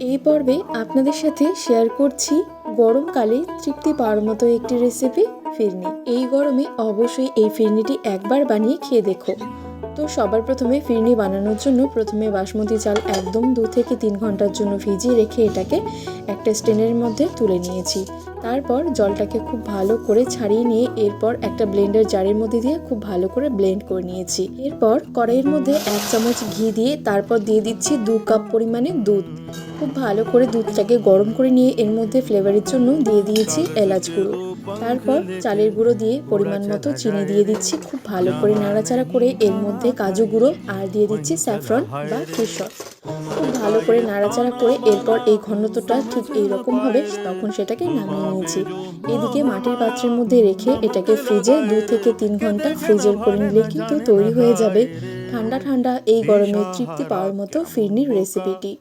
এই পর্বে আপনাদের সাথে শেয়ার করছি গরমকালে তৃপ্তি পাওয়ার মতো একটি রেসিপি ফিরনি। এই গরমে অবশ্যই এই ফিরনিটি একবার বানিয়ে খেয়ে দেখো। তো সবার প্রথমে ফিরনি বানানোর জন্য প্রথমে বাসমতি চাল একদম দু থেকে তিন ঘণ্টার জন্য ভিজিয়ে রেখে এটাকে একটা স্টেনের মধ্যে তুলে নিয়েছি। তারপর জলটাকে খুব ভালো করে ছাড়িয়ে নিয়ে এরপর একটা ব্লেন্ডার জারের মধ্যে দিয়ে খুব ভালো করে ব্লেন্ড করে নিয়েছি। এরপর কড়াইয়ের মধ্যে এক চামচ ঘি দিয়ে তারপর দিয়ে দিচ্ছি দু কাপ পরিমাণে দুধ। খুব ভালো করে দুধটাকে গরম করে নিয়ে এর মধ্যে ফ্লেভারের জন্য দিয়ে দিয়েছি এলাচ গুঁড়ো। তারপর চালের গুঁড়ো দিয়ে পরিমাণ মতো চিনি দিয়ে দিচ্ছি। খুব ভালো করে নাড়াচাড়া করে এর মধ্যে কাজু গুঁড়ো আর দিয়ে দিচ্ছি স্যাফরন বা কেশর। খুব ভালো করে নাড়াচাড়া করে এরপর এই ঘনত্বটা ঠিক এইরকম হবে তখন সেটাকে নামিয়ে নিয়েছি। এদিকে মাটির পাত্রের মধ্যে রেখে এটাকে ফ্রিজে দু থেকে তিন ঘণ্টা ফ্রিজের করে নিলে কিন্তু তৈরি হয়ে যাবে। ঠান্ডা ঠান্ডা এই গরমে তৃপ্তি পাওয়ার মতো ফিরনির রেসিপিটি।